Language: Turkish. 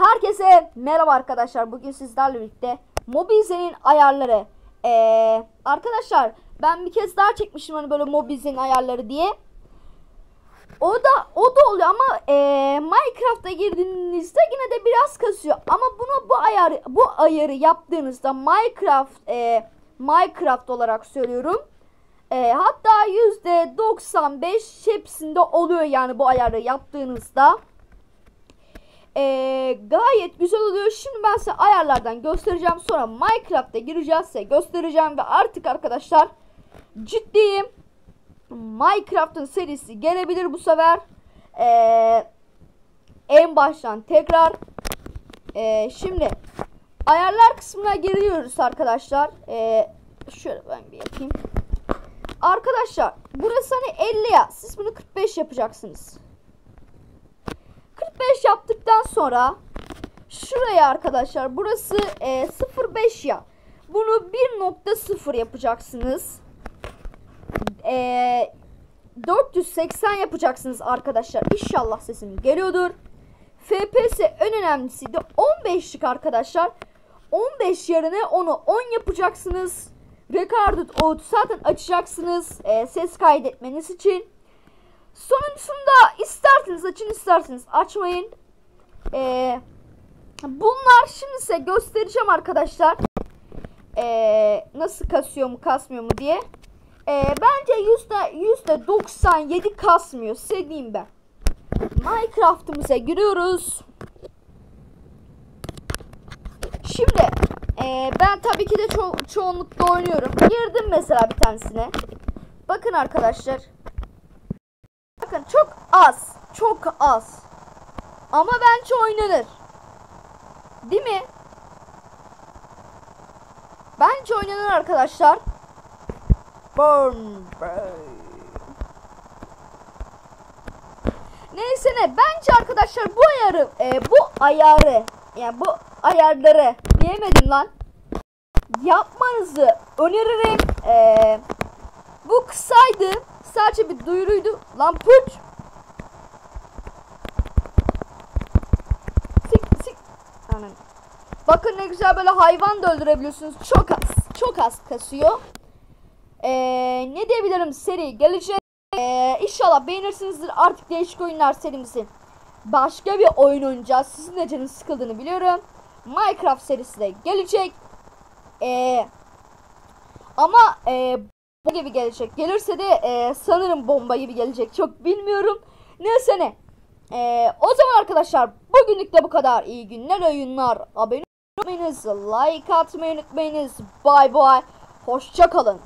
Herkese merhaba arkadaşlar. Bugün sizlerle birlikte Mobize'nin ayarları. Ee, arkadaşlar ben bir kez daha çekmişim hani böyle Mobize'nin ayarları diye. O da o da oluyor ama e, Minecraft'a girdiğinizde yine de biraz kasıyor. Ama bunu bu ayarı bu ayarı yaptığınızda Minecraft e, Minecraft olarak söylüyorum. E, hatta yüzde 95 hepsinde oluyor yani bu ayarı yaptığınızda. E, gayet güzel oluyor. Şimdi ben size ayarlardan göstereceğim. Sonra Minecraft'a gireceğiz size göstereceğim. Ve artık arkadaşlar ciddiyim. Minecraft'ın serisi gelebilir bu sefer. Ee, en baştan tekrar. Ee, şimdi ayarlar kısmına giriyoruz arkadaşlar. Ee, şöyle ben bir yapayım. Arkadaşlar burası hani 50 ya. Siz bunu 45 yapacaksınız. 45 yaptıktan sonra şuraya arkadaşlar burası e, 0.5 ya. Bunu 1.0 yapacaksınız e, 480 yapacaksınız arkadaşlar. İnşallah sesim geliyordur. FPS en önemlisi de 15'lik arkadaşlar. 15 yerine onu 10 yapacaksınız. Recorded out zaten açacaksınız e, ses kaydetmeniz için. Sonuncusunda açın isterseniz açmayın. E, bunlar şimdi size göstereceğim arkadaşlar. E, nasıl kasıyor mu kasmıyor mu diye. Ee, bence yüzde 97 kasmıyor. Size diyeyim ben. Minecraft'ımıza giriyoruz. Şimdi e, ben tabii ki de ço çoğunlukla oynuyorum. Girdim mesela bir tanesine. Bakın arkadaşlar. Bakın çok az. Çok az. Ama bence oynanır. Değil mi? Bence oynanır arkadaşlar. Burn. Neyse ne bence arkadaşlar bu ayarı e, bu ayarı yani bu ayarları diyemedim lan yapmanızı öneririm. E, bu kısaydı sadece bir duyuruydu lan puç. Bakın ne güzel böyle hayvan da öldürebiliyorsunuz. Çok az. Çok az kasıyor. Ee, ne diyebilirim seri gelecek. Ee, inşallah beğenirsinizdir artık değişik oyunlar serimizi. Başka bir oyun oynayacağız. Sizin de canınız sıkıldığını biliyorum. Minecraft serisi de gelecek. Ee, ama e, bu gibi gelecek. Gelirse de e, sanırım bomba gibi gelecek. Çok bilmiyorum. Neyse ne. Ee, o zaman arkadaşlar bugünlük de bu kadar. İyi günler oyunlar. Abone. Like atmayı unutmayınız. Bye bye. Hoşçakalın.